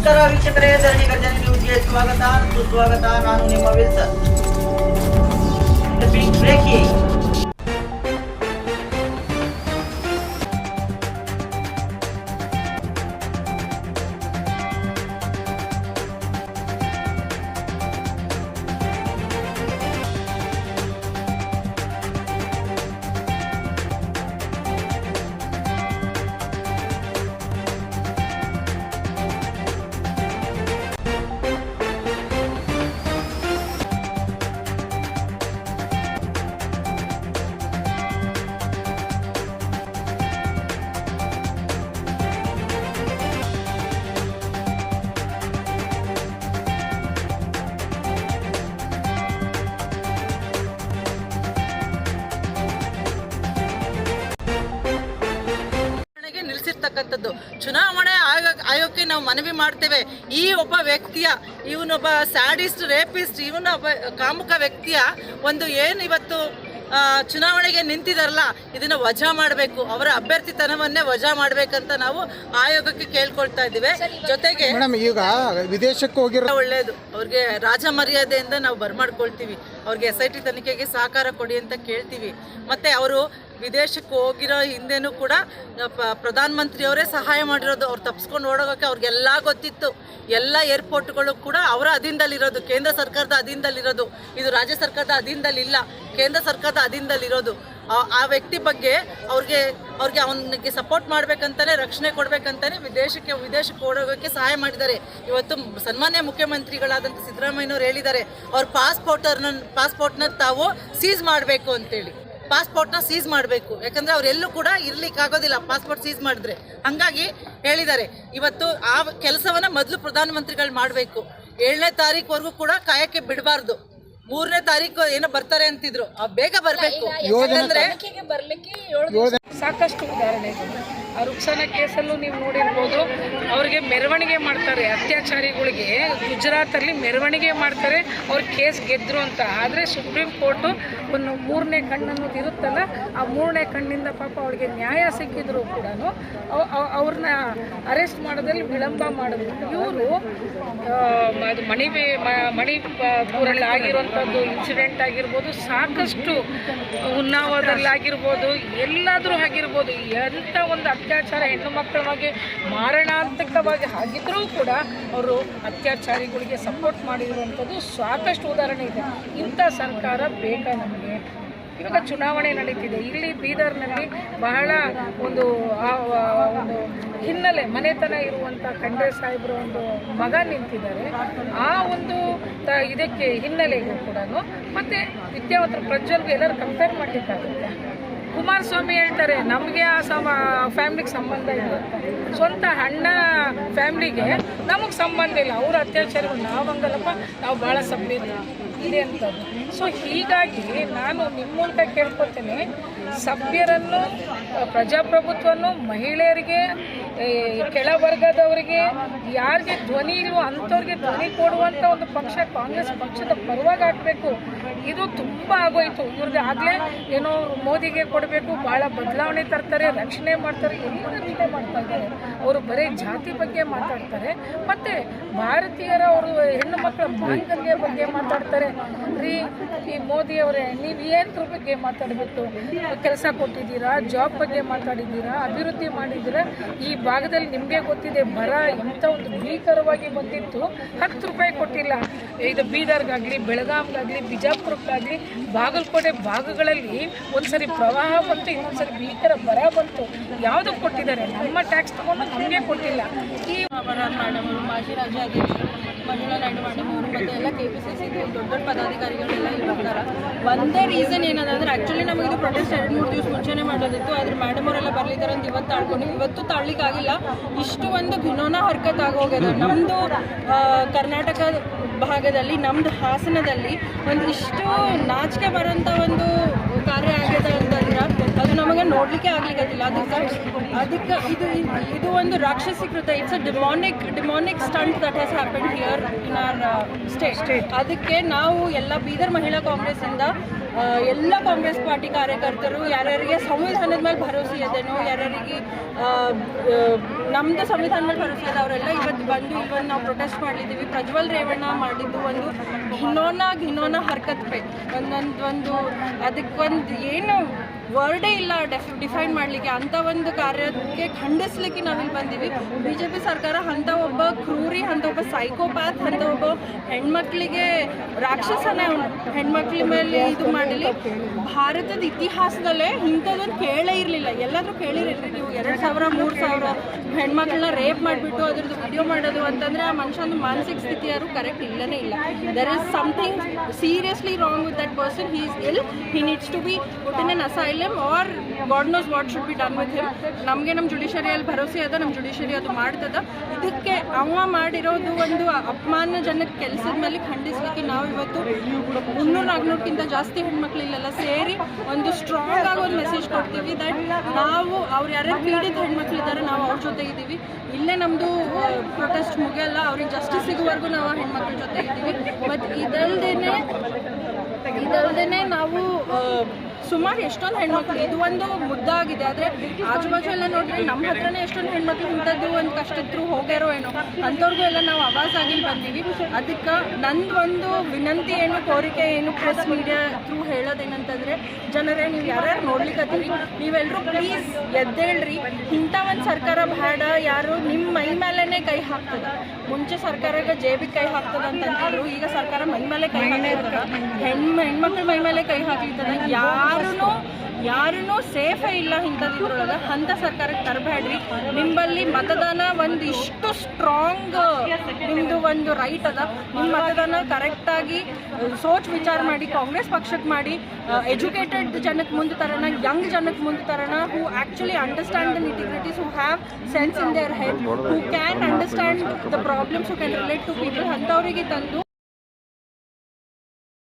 ನಮಸ್ಕಾರ ವೀಕ್ಷಕರೇ ಧರಣಿ ಗರ್ಜನೆ ನ್ಯೂಸ್ಗೆ ಸ್ವಾಗತ ಸುಸ್ವಾಗತ ನಾನು ನಿಮ್ಮ ವಿಲ್ಸನ್ The ಚುನಾವಣೆ ಆಗ ಆಯೋಗಕ್ಕೆ ನಾವು ಮನವಿ ಮಾಡ್ತೇವೆ. ಈ ಒಬ್ಬ ವ್ಯಕ್ತಿಯ ಇವನೊಬ್ಬ ಸ್ಯಾಡಿಸ್ಟ್ ರೇಪಿಸ್ಟ್ ಇವನೊಬ್ಬ ಕಾಮುಕ ವ್ಯಕ್ತಿಯ ಒಂದು ಏನು ಇವತ್ತು ಚುನಾವಣೆಗೆ ನಿಂತಿದಾರಲ್ಲ ಇದನ್ನು ವಜಾ ಮಾಡಬೇಕು. ಅವರ ಅಭ್ಯರ್ಥಿತನವನ್ನೇ ವಜಾ ಮಾಡಬೇಕಂತ ನಾವು ಆಯೋಗಕ್ಕೆ ಕೇಳ್ಕೊಳ್ತಾ ಇದ್ದೀವಿ. ಜೊತೆಗೆ ಈಗ ವಿದೇಶಕ್ಕೆ ಹೋಗಿರೋ ಒಳ್ಳೆಯದು ಅವ್ರಿಗೆ ರಾಜ ಮರ್ಯಾದೆಯಿಂದ ನಾವು ಬರ್ಮಾಡ್ಕೊಳ್ತೀವಿ. ಅವ್ರಿಗೆ ಎಸ್ ಐ ಟಿ ತನಿಖೆಗೆ ಸಹಕಾರ ಕೊಡಿ ಅಂತ ಕೇಳ್ತೀವಿ. ಮತ್ತೆ ಅವರು ವಿದೇಶಕ್ಕೆ ಹೋಗಿರೋ ಹಿಂದೆನೂ ಕೂಡ ಪ- ಪ್ರಧಾನ ಮಂತ್ರಿಯವರೇ ಸಹಾಯ ಮಾಡಿರೋದು ಅವ್ರು ತಪ್ಸ್ಕೊಂಡು ಓಡೋಗೋಕ್ಕೆ ಅವ್ರಿಗೆಲ್ಲ ಗೊತ್ತಿತ್ತು. ಎಲ್ಲ ಏರ್ಪೋರ್ಟ್ಗಳು ಕೂಡ ಅವರ ಅಧೀನದಲ್ಲಿರೋದು, ಕೇಂದ್ರ ಸರ್ಕಾರದ ಅಧೀನದಲ್ಲಿರೋದು. ಇದು ರಾಜ್ಯ ಸರ್ಕಾರದ ಅಧೀನದಲ್ಲಿಲ್ಲ, ಕೇಂದ್ರ ಸರ್ಕಾರದ ಅಧೀನದಲ್ಲಿರೋದು. ಆ- ವ್ಯಕ್ತಿ ಬಗ್ಗೆ ಅವ್ರಿಗೆ ಅವ್ರಿಗೆ ಅವನಿಗೆ ಸಪೋರ್ಟ್ ಮಾಡ್ಬೇಕಂತಾನೆ, ರಕ್ಷಣೆ ಕೊಡ್ಬೇಕಂತಾನೆ ವಿದೇಶಕ್ಕೆ ವಿದೇಶಕ್ಕೆ ಓಡೋಗೋಕ್ಕೆ ಸಹಾಯ ಮಾಡಿದ್ದಾರೆ. ಇವತ್ತು ಸನ್ಮಾನ್ಯ ಮುಖ್ಯಮಂತ್ರಿಗಳಾದಂಥ ಸಿದ್ದರಾಮಯ್ಯನವ್ರು ಹೇಳಿದ್ದಾರೆ, ಅವ್ರ ಪಾಸ್ಪೋರ್ಟರ್ನ ಪಾಸ್ಪೋರ್ಟ್ನ ತಾವು ಸೀಸ್ ಮಾಡಬೇಕು ಅಂತೇಳಿ. ಪಾಸ್ಪೋರ್ಟ್ನ ಸೀಸ್ ಮಾಡಬೇಕು. ಯಾಕಂದ್ರೆ ಅವರೆಲ್ಲೂ ಕೂಡ ಇರ್ಲಿಕ್ಕೆ ಆಗೋದಿಲ್ಲ. ಪಾಸ್ಪೋರ್ಟ್ ಸೀಸ್ ಮಾಡಿದ್ರೆ. ಹಂಗಾಗಿ ಹೇಳಿದ್ದಾರೆ. ಇವತ್ತು ಆ ಕೆಲಸವನ್ನ ಮೊದಲು ಪ್ರಧಾನಮಂತ್ರಿಗಳು ಮಾಡಬೇಕು. ಏಳನೇ ತಾರೀಕುವರೆಗೂ ಕೂಡ ಕಾಯಕ್ಕೆ ಬಿಡಬಾರ್ದು. ಮೂರನೇ ತಾರೀಕು ಏನೋ ಬರ್ತಾರೆ ಅಂತಿದ್ರು. ಆ ಬೇಗ ಬರಬೇಕು. ಯಾಕಂದ್ರೆ ತನಿಖೆಗೆ ಬರ್ಲಿಕ್ಕೆ ಸಾಕಷ್ಟು ಉದಾಹರಣೆ ಆ ರುಕ್ಸಾನ ಕೇಸಲ್ಲೂ ನೀವು ನೋಡಿರ್ಬೋದು ಅವ್ರಿಗೆ ಮೆರವಣಿಗೆ ಮಾಡ್ತಾರೆ. ಅತ್ಯಾಚಾರಿಗಳಿಗೆ ಗುಜರಾತಲ್ಲಿ ಮೆರವಣಿಗೆ ಮಾಡ್ತಾರೆ. ಅವ್ರ ಕೇಸ್ ಗೆದ್ರು ಅಂತ. ಆದರೆ ಸುಪ್ರೀಂ ಕೋರ್ಟು ಒಂದು ಮೂರನೇ ಕಣ್ಣನ್ನು ಇರುತ್ತಲ್ಲ ಆ ಮೂರನೇ ಕಣ್ಣಿಂದ ಪಾಪ ಅವಳಿಗೆ ನ್ಯಾಯ ಸಿಕ್ಕಿದ್ರು ಕೂಡ ಅವ್ರನ್ನ ಅರೆಸ್ಟ್ ಮಾಡೋದ್ರಲ್ಲಿ ವಿಳಂಬ ಮಾಡಿದ್ರು ಇವರು ಅದು ಮಣಿ ಮಣಿಪುರಲ್ಲಿ ಆಗಿರುವಂಥದ್ದು ಇನ್ಸಿಡೆಂಟ್ ಆಗಿರ್ಬೋದು, ಸಾಕಷ್ಟು ಉನ್ನಾವದಲ್ಲಿ ಆಗಿರ್ಬೋದು, ಎಲ್ಲಾದರೂ ಆಗಿರ್ಬೋದು, ಎಂಥ ಒಂದು ಅತ್ಯಾಚಾರ ಹೆಣ್ಣು ಮಕ್ಕಳ ಬಗ್ಗೆ ಮಾರಣಾಂತಿಕವಾಗಿ ಆಗಿದ್ರೂ ಕೂಡ ಅವರು ಅತ್ಯಾಚಾರಿಗಳಿಗೆ ಸಪೋರ್ಟ್ ಮಾಡಿರುವಂಥದ್ದು ಸಾಕಷ್ಟು ಉದಾಹರಣೆ ಇದೆ. ಇಂಥ ಸರ್ಕಾರ ಬೇಕಾ ನಮಗೆ ಇವಾಗ ಚುನಾವಣೆ ನಡೀತಿದೆ. ಇಲ್ಲಿ ಬೀದರ್ನಲ್ಲಿ ಬಹಳ ಒಂದು ಒಂದು ಹಿನ್ನೆಲೆ, ಮನೆತನ ಇರುವಂಥ ಖಂಡೆ ಸಾಹೇಬ್ರ ಒಂದು ಮಗ ನಿಂತಿದ್ದಾರೆ. ಆ ಒಂದು ತ ಇದಕ್ಕೆ ಹಿನ್ನೆಲೆಗೂ ಕೂಡ ಮತ್ತು ವಿದ್ಯಾವಂತರ ಪ್ರಜ್ವಲ್ಗೂ ಎಲ್ಲರೂ ಕಂಪೇರ್ ಮಾಡಲಿಕ್ಕಾಗುತ್ತೆ. ಕುಮಾರಸ್ವಾಮಿ ಹೇಳ್ತಾರೆ, ನಮಗೆ ಆ ಸಮ ಫ್ಯಾಮ್ಲಿಗೆ ಸಂಬಂಧ ಇಲ್ಲ. ಸ್ವಂತ ಅಣ್ಣ ಫ್ಯಾಮ್ಲಿಗೆ ನಮಗೆ ಸಂಬಂಧ ಇಲ್ಲ. ಅವ್ರ ಅತ್ಯಾಚಾರಗಳು ನಾವು ಹಂಗಲ್ಲಪ್ಪ, ನಾವು ಭಾಳ ಸಭ್ಯ ಇದೆ ಅಂತ ಸೊ ಹೀಗಾಗಿ ನಾನು ನಿಮ್ಮ ಮೂಲಕ ಕೇಳ್ಕೊತೇನೆ ಸಭ್ಯರನ್ನು, ಪ್ರಜಾಪ್ರಭುತ್ವವನ್ನು ಮಹಿಳೆಯರಿಗೆ ಕೆಳವರ್ಗದವರಿಗೆ ಯಾರಿಗೆ ಧ್ವನಿ ಇಲ್ವೋ ಅಂಥವ್ರಿಗೆ ಧ್ವನಿ ಕೊಡುವಂಥ ಒಂದು ಪಕ್ಷ, ಕಾಂಗ್ರೆಸ್ ಪಕ್ಷದ ಪರವಾಗಿ ಹಾಕಬೇಕು. ಇದು ತುಂಬ ಆಗೋಯ್ತು. ಇವ್ರಿಗೆ ಆಗಲೇ ಏನೋ ಮೋದಿಗೆ ಕೊಡಬೇಕು, ಭಾಳ ಬದಲಾವಣೆ ತರ್ತಾರೆ, ರಕ್ಷಣೆ ಮಾಡ್ತಾರೆ, ಎಲ್ಲ ರಕ್ಷಣೆ ಮಾಡ್ತಾ ಇದ್ದಾರೆ. ಅವರು ಬರೀ ಜಾತಿ ಬಗ್ಗೆ ಮಾತಾಡ್ತಾರೆ, ಮತ್ತು ಭಾರತೀಯರ ಅವರು ಹೆಣ್ಣು ಮಕ್ಕಳ ಮಾಂಗಲ್ಯ ಬಗ್ಗೆ ಮಾತಾಡ್ತಾರೆ. ರೀ, ಈ ಮೋದಿ ಅವರೇ ನೀವು ಏನ್ರ ಬಗ್ಗೆ ಮಾತಾಡಬೇಕು? ಕೆಲಸ ಕೊಟ್ಟಿದ್ದೀರಾ ಜಾಬ್ ಬಗ್ಗೆ ಮಾತಾಡಿದ್ದೀರಾ, ಅಭಿವೃದ್ಧಿ ಮಾಡಿದ್ದೀರಾ? ಈ ಭಾಗದಲ್ಲಿ ನಿಮಗೆ ಗೊತ್ತಿದೆ, ಬರ ಎಂಥ ಒಂದು ಭೀಕರವಾಗಿ ಬಂದಿತ್ತು, ಹತ್ತು ರೂಪಾಯಿ ಕೊಟ್ಟಿಲ್ಲ. ಇದು ಬೀದರ್ಗಾಗಲಿ, ಬೆಳಗಾಂಗಾಗಲಿ, ಬಿಜಾಪುರಕ್ಕಾಗಲಿ, ಬಾಗಲಕೋಟೆ ಭಾಗಗಳಲ್ಲಿ ಒಂದ್ಸರಿ ಪ್ರವಾಹ ಬಂತು, ಇನ್ನೊಂದ್ಸರಿ ಭೀಕರ ಬರ ಬಂತು. ಯಾವುದಕ್ಕೆ ಕೊಟ್ಟಿದ್ದಾರೆ? ನಮ್ಮ ಟ್ಯಾಕ್ಸ್ ತಗೊಂಡು ನಮಗೆ ಕೊಟ್ಟಿಲ್ಲ. ಈ ಮೇಡಮ್ ನಾಯ್ಡು ಮತ್ತೆ ಎಲ್ಲ ಕೆ ಪಿ ಸಿ ಸಿ ದೊಡ್ಡ ದೊಡ್ಡ ಪದಾಧಿಕಾರಿಗಳೆಲ್ಲ ಇಲ್ಲಿ ಬರ್ತಾರೆ. ಒಂದೇ ರೀಸನ್ ಏನಂದ್ರೆ ಆ್ಯಕ್ಚುಲಿ ನಮಗೆ ಪ್ರೊಟೆಸ್ಟ್ ಎರಡು ಮೂರು ದಿವಸ ಮುಂಚೆನೇ ಮಾಡೋದಿತ್ತು. ಆದ್ರೆ ಮೇಡಮ್ ಅವರೆಲ್ಲ ಬರ್ಲಿದ್ದಾರೆ ಅಂತ ಇವತ್ತು ತಾಳ್ಕೊಂಡು ಇವತ್ತು ತಾಳ್ಲಿಕ್ಕಾಗಿಲ್ಲ ಇಷ್ಟು ಒಂದು ಘಿನೋನ ಹರ್ಕತ್ ಆಗೋಗಿದೆ ನಮ್ಮದು ಕರ್ನಾಟಕ ಭಾಗದಲ್ಲಿ ನಮ್ದು ಹಾಸನದಲ್ಲಿ ಒಂದು ಇಷ್ಟು ನಾಚಿಕೆ ಬರೋಂಥ ಒಂದು ಕಾರ್ಯ ಆಗ್ಯದ ಅಂತಂದ್ರೆ ಅದು ನಮಗೆ ನೋಡ್ಲಿಕ್ಕೆ ಆಗ್ಲಿಕ್ಕಿಲ್ಲ ಅದಕ್ಕೆ ಅದಕ್ಕೆ ಇದು ಇದು ಒಂದು ರಾಕ್ಷಸಿ ಕೃತ. It's a demonic demonic stunt that has happen here in our state ಅದಕ್ಕೆ ನಾವು ಎಲ್ಲ ಬೀದರ್ ಮಹಿಳಾ ಕಾಂಗ್ರೆಸ್ಸಿಂದ ಆ, ಎಲ್ಲ ಕಾಂಗ್ರೆಸ್ ಪಾರ್ಟಿ ಕಾರ್ಯಕರ್ತರು ಯಾರ್ಯಾರಿಗೆ ಸಂವಿಧಾನದ ಮೇಲೆ ಭರವಸೆ ಇದೆನೋ, ಯಾರ್ಯಾರಿಗೆ ನಮ್ಮದು ಸಂವಿಧಾನ ಮೇಲೆ ಭರವಸೆ ಇದೆ, ಅವರೆಲ್ಲ ಇವತ್ತು ಬಂದು ಇವತ್ತು ನಾವು ಪ್ರೊಟೆಸ್ಟ್ ಮಾಡಿದ್ದೀವಿ. ಪ್ರಜ್ವಲ್ ರೇವಣ್ಣ ಮಾಡಿದ್ದು ಒಂದು ಘಿನೋನ ಘಿನೋನ ಹರ್ಕತ್ ಪೇ ಒಂದೊಂದು ಒಂದು ಅದಕ್ಕೊಂದು ಏನು ವರ್ಡೇ ಇಲ್ಲ ಡೆಫ್ ಡಿಫೈನ್ ಮಾಡಲಿಕ್ಕೆ. ಅಂಥ ಒಂದು ಕಾರ್ಯಕ್ಕೆ ಖಂಡಿಸ್ಲಿಕ್ಕೆ ನಾವಿಲ್ಲಿ ಬಂದೀವಿ. ಬಿ ಜೆ ಪಿ ಸರ್ಕಾರ ಅಂಥ ಒಬ್ಬ ಕ್ರೂರಿ ಅಂಥ ಒಬ್ಬ ಸೈಕೋಪ್ಯಾತ್ ಅಂಥ ಒಬ್ಬ ಹೆಣ್ಮಕ್ಳಿಗೆ ರಾಕ್ಷಸನೇ ಹೆಣ್ಮಕ್ಳ ಮೇಲೆ ಇದು ಮಾಡಲಿ ಭಾರತದ ಇತಿಹಾಸದಲ್ಲೇ ಇಂಥದ್ದೊಂದು ಕೇಳೇ ಇರಲಿಲ್ಲ. ಎಲ್ಲಾದರೂ ಕೇಳಿರಲಿಲ್ಲ ನೀವು ಎರಡು ಸಾವಿರ ಮೂರು ಸಾವಿರ ಹೆಣ್ಮಕ್ಳನ್ನ ರೇಪ್ ಮಾಡಿಬಿಟ್ಟು ಅದ್ರದ್ದು ವಿಡಿಯೋ ಮಾಡೋದು ಅಂತಂದರೆ ಆ ಮನುಷ್ಯನ ಮಾನಸಿಕ ಸ್ಥಿತಿ ಯಾರು ಕರೆಕ್ಟ್ ಇಲ್ಲನೇ ಇಲ್ಲ. There is something seriously wrong with that person he is ill he needs to be put in an asylum or God knows what should be done with him ನಮಗೆ ನಮ್ಮ ಜುಡಿಷರಿಯಲ್ಲಿ ಭರವಸೆ ಅದ ನಮ್ಮ ಜುಡಿಷರಿ ಅದು ಮಾಡ್ತದ. ಇದಕ್ಕೆ ಅವ ಮಾಡಿರೋದು ಒಂದು ಅಪಮಾನಜನಕ ಕೆಲಸದ ಮೇಲೆ ಖಂಡಿಸ್ಲಿಕ್ಕೆ ನಾವು ಇವತ್ತು ಮುನ್ನೂರು ನಾಲ್ಕುನೂರಕ್ಕಿಂತ ಜಾಸ್ತಿ ಹೆಣ್ಮಕ್ಳು ಇಲ್ಲೆಲ್ಲ ಸೇರಿ ಒಂದು ಸ್ಟ್ರಾಂಗ್ ಆಗಿ ಒಂದು ಮೆಸೇಜ್ ಕೊಡ್ತೀವಿ ದಟ್ ನಾವು ಅವ್ರು ಯಾರ್ಯಾರು ಪೀಡಿತ ಹೆಣ್ಮಕ್ಳು ಇದ್ದಾರೆ ನಾವು ಅವ್ರ ಜೊತೆ ಇದ್ದೀವಿ ಇಲ್ಲೇ ನಮ್ಮದು ಪ್ರೊಟೆಸ್ಟ್ ಮುಗಿಯಲ್ಲ, ಅವ್ರಿಗೆ ಜಸ್ಟಿಸ್ ಸಿಗುವವರೆಗೂ ನಾವು ಹೆಣ್ಮಕ್ಳ ಜೊತೆ ಇದ್ದೀವಿ ಬಟ್ ಇದಲ್ದೇನೆ ಇದಲ್ದೇನೆ ನಾವು ಸುಮಾರು ಎಷ್ಟೊಂದು ಹೆಣ್ಮಕ್ಳು, ಇದು ಒಂದು ಮುದ್ದಾಗಿದೆ. ಆದರೆ ಆಜು ಬಾಜು ಎಲ್ಲ ನೋಡಿದ್ರೆ ನಮ್ಮ ಹತ್ರನೇ ಎಷ್ಟೊಂದು ಹೆಣ್ಮಕ್ಳು ಇಂಥದ್ದು ಒಂದು ಕಷ್ಟ ಇದ್ರು ಹೋಗ್ಯಾರೋ ಏನೋ. ಅಂಥವ್ರಿಗೂ ಎಲ್ಲ ನಾವು ಆವಾಜ್ ಆಗಿ ಬಂದೀವಿ. ಅದಕ್ಕೆ ನಂದು ಒಂದು ವಿನಂತಿ ಏನು, ಕೋರಿಕೆ ಏನು ಪ್ರೆಸ್ ಮೀಡಿಯಾ ಥ್ರೂ ಹೇಳೋದೇನಂತಂದರೆ, ಜನರೇ ನೀವು ಯಾರ್ಯಾರು ನೋಡ್ಲಿಕ್ಕತ್ತೀರಿ ನೀವೆಲ್ಲರೂ ಪ್ಲೀಸ್ ಎದ್ದೇಳ್ರಿ. ಇಂಥ ಒಂದು ಸರ್ಕಾರ ಬೇಡ ಯಾರು ನಿಮ್ಮ ಮೈ ಮೇಲೇ ಕೈ ಹಾಕ್ತದೆ. ಮುಂಚೆ ಸರ್ಕಾರಕ್ಕೆ ಜೇಬಿಗೆ ಕೈ ಹಾಕ್ತದ ಅಂತಂದ್ರು ಈಗ ಸರ್ಕಾರ ಮೈ ಮೇಲೆ ಕೈ ಹಾಕಿರ್ತದ ಹೆಣ್ಣು ಹೆಣ್ಮಕ್ಳ ಮೈ ಮೇಲೆ ಕೈ ಹಾಕಿರ್ತದೆ ಯಾರೂ ಯಾರೂ ಸೇಫೇ ಇಲ್ಲ ಇಂಥದ್ರೊಳಗೆ. ಅಂಥ ಸರ್ಕಾರಕ್ಕೆ ತರಬೇಡ್ರಿ ನಿಮ್ಮಲ್ಲಿ ಮತದಾನ ಒಂದು ಇಷ್ಟು ಸ್ಟ್ರಾಂಗ್ ನಿಮ್ಮದು ಒಂದು ರೈಟ್ ಅದ. ನಿಮ್ಮ ಮತದಾನ ಕರೆಕ್ಟಾಗಿ ಸೋಚ್ ವಿಚಾರ ಮಾಡಿ, ಕಾಂಗ್ರೆಸ್ ಪಕ್ಷಕ್ಕೆ ಮಾಡಿ ಎಜುಕೇಟೆಡ್ ಜನಕ್ಕೆ ಮುಂದೆ ತರೋಣ ಯಂಗ್ ಜನಕ್ಕೆ ಮುಂದೆ ತರೋಣ who actually understand the nitty gritties who have sense in their head who can understand the problems who can relate to people ಅಂಥವರಿಗೆ ತಂದು